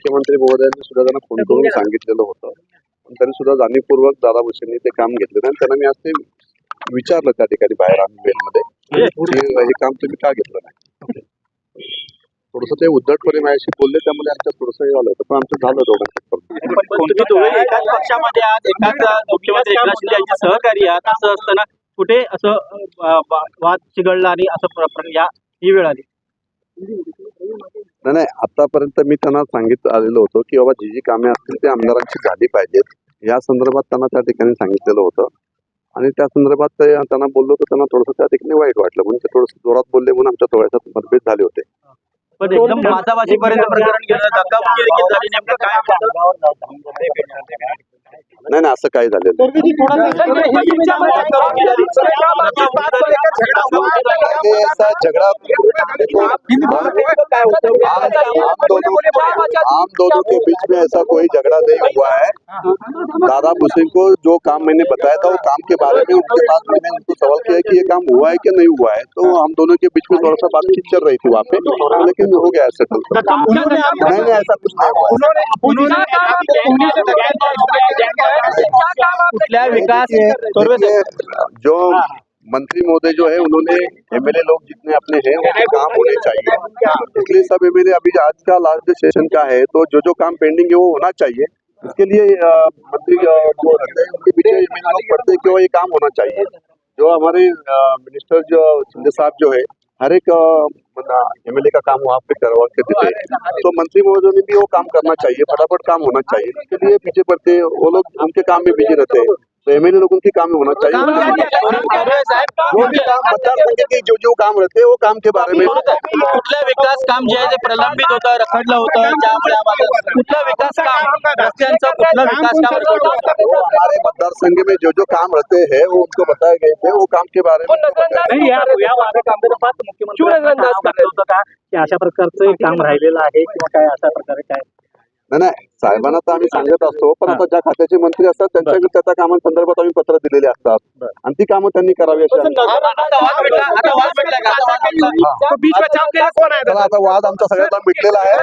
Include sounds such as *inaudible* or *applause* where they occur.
मुख्यमंत्री महोदयांनी सुद्धा त्यांना फोन करून सांगितलेलं होतं. पण त्यांनी सुद्धा जाणीवपूर्वक दादा भुसेंनी ते काम घेतलं आणि त्यांना मी आज ते विचारलं त्या ठिकाणी बाहेर आम्ही वेलमध्ये की हे काम तुम्ही का घेतलं नाही? थोडस ते उद्धटपणे माझ्याशी बोलले त्यामुळे आमच्या थोडंसं हे झालं होतं. पण आमचं झालं दोघांचं पण. तुम्ही दोघे एकाच पक्षामध्ये आहात एकाच मुख्यमंत्री एकनाथ शिंदे यांचे सहकारी आहात. असं असताना कुठे असं वाद चिघळला आणि असं या ही वेळ आली? नाही नाही आतापर्यंत मी त्यांना सांगित आलेलो होतो की बाबा जी जी कामे असतील ते आमदारांची झाली पाहिजेत. या संदर्भात त्यांना त्या ठिकाणी सांगितलेलं होतं. आणि त्या संदर्भात ते त्यांना बोललो तर त्यांना थोडंसं त्या ठिकाणी वाईट वाटलं. म्हणून ते थोडंसं जोरात बोलले म्हणून आमच्या थोड्याशा मतभेद झाले होते. पण एकदम वादावादीपर्यंत प्रकरण गेलं धक्काबुक्की देखील झाली नेमकं काय नाही नाही असं काही झालेलं झगड़ा आम दोनों के बीच में ऐसा कोई झगड़ा नहीं हुआ है दादा भूसेन को जो काम मैंने बताया था वो काम के बारे में उनके पास मैंने उनको सवाल किया कि ये काम हुआ है कि नहीं हुआ है तो हम दोनों के बीच में थोड़ा सा बातचीत चल रही थी वहाँ पे लेकिन हो गया सेटल नहीं नहीं ऐसा कुछ नहीं हुआ जो मंत्री महोदय जो है, उन्होंने एमएलए लोग जितने अपने हैं, उनके काम होने चाहिए। इसलिए सब एमएलए अभी आज का लास्ट सेशन का है तो जो जो काम पेंडिंग है, वो होना चाहिए। इसके लिए मंत्री जो रहते हैं, उनके पीछे एमएलए लोग पढ़ते कि वो ये काम होना चाहिए। जो हमारे मिनिस्टर जो, शिंदे साहब जो है, हर एक एमएलए का काम वहाँ पे करवा के देते तो मंत्री महोदय ने भी वो काम करना चाहिए, फटाफट काम होना चाहिए। इसके लिए पीछे पड़ते वो लोग उनके काम में बिज़ी रहते हैं। तो एमएलए लोगों के काम में होना चाहिए। जो भी काम मतदार संघ के जो जो काम रहते हैं वो काम के बारे में। कुठलं विकास काम जे आहे ते प्रलंबित होतं रखडलं होतं ज्यामुळे आम्हाला कुठलं विकास काम? रस्त्यांचं कुठलं विकास काम? हमारे मतदार संघ में जो जो काम रहते हैं वो उनको बताए गए थे वो काम के बारे में उनको या मुख्यमंत्री अशा प्रकारचं एक काम *laughs* राहिलेलं आहे किंवा काय अशा प्रकारे काय? नाही नाही. साहेबांना तर आम्ही सांगत असतो पण आता ज्या खात्याचे मंत्री असतात त्यांच्याकडे त्याच्या कामांसंदर्भात आम्ही पत्र दिलेले असतात. आणि ती कामं त्यांनी करावी अशी आता वाद आमचा सगळ्यांना मिटलेला आहे.